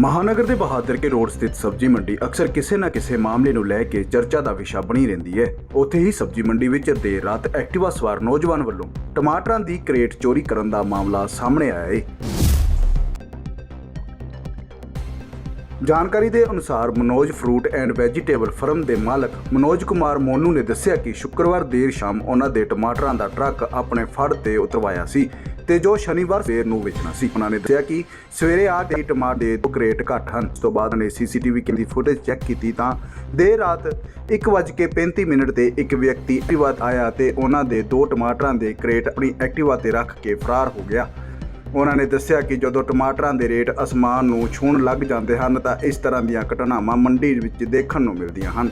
ਮਹਾਨਗਰ ਦੇ ਬਹਾਦਰ ਕੇ ਰੋਡ ਸਥਿਤ ਸਬਜ਼ੀ ਮੰਡੀ ਅਕਸਰ ਕਿਸੇ ਨਾ ਕਿਸੇ ਮਾਮਲੇ ਨੂੰ ਲੈ ਕੇ ਚਰਚਾ ਦਾ ਵਿਸ਼ਾ ਬਣੀ ਰਹਿੰਦੀ ਹੈ। ਉੱਥੇ ਹੀ ਸਬਜ਼ੀ ਮੰਡੀ ਵਿੱਚ ਦੇਰ ਰਾਤ ਐਕਟਿਵਾ ਸਵਾਰ ਨੌਜਵਾਨ ਵੱਲੋਂ ਟਮਾਟਰਾਂ ਦੀ ਕ੍ਰੇਟ ਚੋਰੀ ਕਰਨ ਦਾ ਮਾਮਲਾ ਸਾਹਮਣੇ ਆਇਆ ਹੈ ਜਾਣਕਾਰੀ ਦੇ ਅਨੁਸਾਰ Manoj fruit and vegetable firm ਦੇ ਮਾਲਕ ਮਨੋਜ ਕੁਮਾਰ ਮੋਨੂ ਨੇ ਦੱਸਿਆ ਕਿ ਸ਼ੁੱਕਰਵਾਰ ਦੇਰ ਸ਼ਾਮ ਉਹਨਾਂ ਦੇ ਟਮਾਟਰਾਂ ਦਾ ਟਰੱਕ ਆਪਣੇ ਫੜ ਤੇ ਉਤਰਵਾਇਆ ਸੀ। ਤੇ ਜੋ ਸ਼ਨੀਵਾਰ ਸਵੇਰ ਨੂੰ ਵੇਚਣਾ ਸੀ, ਉਹਨਾਂ ਨੇ ਦੱਸਿਆ ਕਿ ਸਵੇਰੇ ਆ ਦੇ ਟਮਾਟਰ ਦੇ ਦੋ ਕ੍ਰੇਟ ਘੱਟ ਹਨ। ਉਸ ਤੋਂ ਬਾਅਦ ਨੇ ਸੀਸੀਟੀਵੀ ਕੈਮਰੇ ਦੀ ਫੁਟੇਜ ਚੈੱਕ ਕੀਤੀ ਤਾਂ ਦੇਰ ਰਾਤ 1:35 ਮਿੰਟ ਤੇ ਇੱਕ ਵਿਅਕਤੀ ਐਕਟਿਵਾ ਆਇਆ ਤੇ ਉਹਨਾਂ ਦੇ ਦੋ ਟਮਾਟਰਾਂ ਦੇ ਕ੍ਰੇਟ ਆਪਣੀ ਐਕਟਿਵਾ ਤੇ ਰੱਖ ਕੇ ਫਰਾਰ ਹੋ ਗਿਆ। ਉਹਨਾਂ ਨੇ ਦੱਸਿਆ ਕਿ ਜਦੋਂ ਟਮਾਟਰਾਂ ਦੇ ਰੇਟ ਅਸਮਾਨ ਨੂੰ ਛੂਹਣ ਲੱਗ ਜਾਂਦੇ ਹਨ ਤਾਂ ਇਸ ਤਰ੍ਹਾਂ ਦੀਆਂ ਘਟਨਾਵਾਂ ਮੰਡੀ ਵਿੱਚ ਦੇਖਣ ਨੂੰ ਮਿਲਦੀਆਂ ਹਨ।